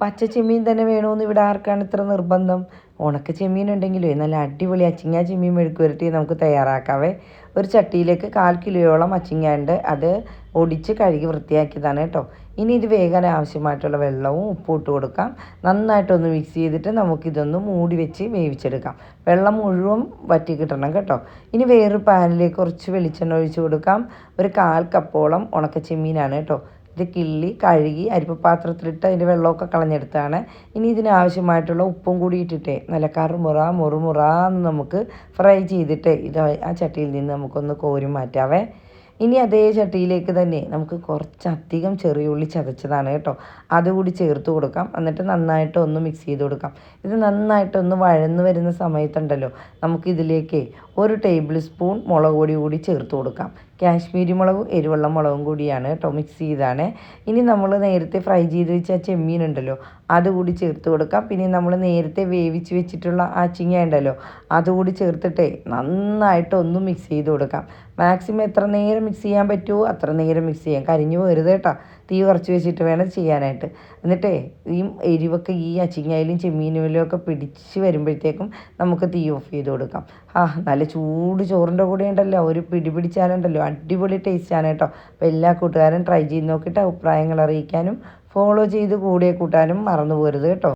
പച്ച ചെമ്മീൻ തന്നെ വേണമെന്ന് ഇവിടെ ആർക്കാണ് ഇത്ര നിർബന്ധം? ഉണക്ക ചെമ്മീൻ ഉണ്ടെങ്കിലേ നല്ല അടിപൊളി അച്ചിങ്ങ ചെമ്മീൻ മെഴുക്ക് വരട്ടി നമുക്ക് തയ്യാറാക്കാവേ. ഒരു ചട്ടിയിലേക്ക് കാൽ കിലോയോളം അച്ചിങ്ങ ഉണ്ട് അത് ഒടിച്ച് കഴുകി വൃത്തിയാക്കിയതാണ് കേട്ടോ. ഇനി ഇത് വേഗം ആവശ്യമായിട്ടുള്ള വെള്ളവും ഉപ്പും ഇട്ട് കൊടുക്കാം. നന്നായിട്ടൊന്ന് മിക്സ് ചെയ്തിട്ട് നമുക്കിതൊന്ന് മൂടി വെച്ച് വേവിച്ചെടുക്കാം. വെള്ളം മുഴുവൻ വറ്റി കിട്ടണം കേട്ടോ. ഇനി വേറൊരു പാനിലേക്ക് കുറച്ച് വെളിച്ചെണ്ണ ഒഴിച്ച് കൊടുക്കാം. ഒരു കാൽ കപ്പോളം ഉണക്ക ചെമ്മീനാണ് കേട്ടോ. ഇത് കിള്ളി കഴുകി അരിപ്പ പാത്രത്തിലിട്ട് അതിന്റെ വെള്ളമൊക്കെ കളഞ്ഞെടുത്താണ്. ഇനി ഇതിനാവശ്യമായിട്ടുള്ള ഉപ്പും കൂടി ഇട്ടിട്ടേ നല്ല കറുമുറ മുറുമുറ എന്ന് നമുക്ക് ഫ്രൈ ചെയ്തിട്ട് ഇത് ആ ചട്ടിയിൽ നിന്ന് നമുക്കൊന്ന് കോരി മാറ്റാവേ. ഇനി അതേ ചട്ടിയിലേക്ക് തന്നെ നമുക്ക് കുറച്ചധികം ചെറിയുള്ളി ചതച്ചതാണ് കേട്ടോ. അതുകൂടി ചേർത്ത് കൊടുക്കാം. എന്നിട്ട് നന്നായിട്ട് ഒന്ന് മിക്സ് ചെയ്ത് കൊടുക്കാം. ഇത് നന്നായിട്ടൊന്ന് വഴന്ന് വരുന്ന സമയത്തുണ്ടല്ലോ നമുക്കിതിലേക്ക് ഒരു ടേബിൾ സ്പൂൺ മുളക് പൊടി കൂടി ചേർത്ത് കൊടുക്കാം. കാശ്മീരി മുളകും എരിവെള്ള മുളകും കൂടിയാണ് കേട്ടോ മിക്സ് ചെയ്താണ്. ഇനി നമ്മൾ നേരത്തെ ഫ്രൈ ചെയ്ത് വെച്ച ചെമ്മീൻ ഉണ്ടല്ലോ അതുകൂടി ചേർത്ത് കൊടുക്കാം. പിന്നെ നമ്മൾ നേരത്തെ വേവിച്ച് വെച്ചിട്ടുള്ള ആ ചിങ്ങ ഉണ്ടല്ലോ അതുകൂടി ചേർത്തിട്ടേ നന്നായിട്ട് ഒന്ന് മിക്സ് ചെയ്ത് കൊടുക്കാം. മാക്സിമം എത്ര നേരം മിക്സ് ചെയ്യാൻ പറ്റുമോ അത്ര നേരം മിക്സ് ചെയ്യാം. കരിഞ്ഞു പോരുത് കേട്ടോ തീ കുറച്ച് വെച്ചിട്ട് വേണം ചെയ്യാനായിട്ട്. എന്നിട്ടേ ഈ എരിവൊക്കെ ഈ അച്ചിങ്ങയിലും ചെമ്മീനിലും ഒക്കെ പിടിച്ച് വരുമ്പോഴത്തേക്കും നമുക്ക് തീ ഓഫ് ചെയ്ത് കൊടുക്കാം. ആ നല്ല ചൂട് ചോറിന്റെ കൂടെ ഉണ്ടല്ലോ ഒരു പിടി പിടിച്ചാലുണ്ടല്ലോ അടിപൊളി ടേസ്റ്റാണ് കേട്ടോ. അപ്പോൾ എല്ലാ കൂട്ടുകാരും ട്രൈ ചെയ്ത് നോക്കിയിട്ട് അഭിപ്രായങ്ങൾ അറിയിക്കാനും ഫോളോ ചെയ്ത് കൂടെ കൂട്ടാനും മറന്നു പോരുത് കേട്ടോ.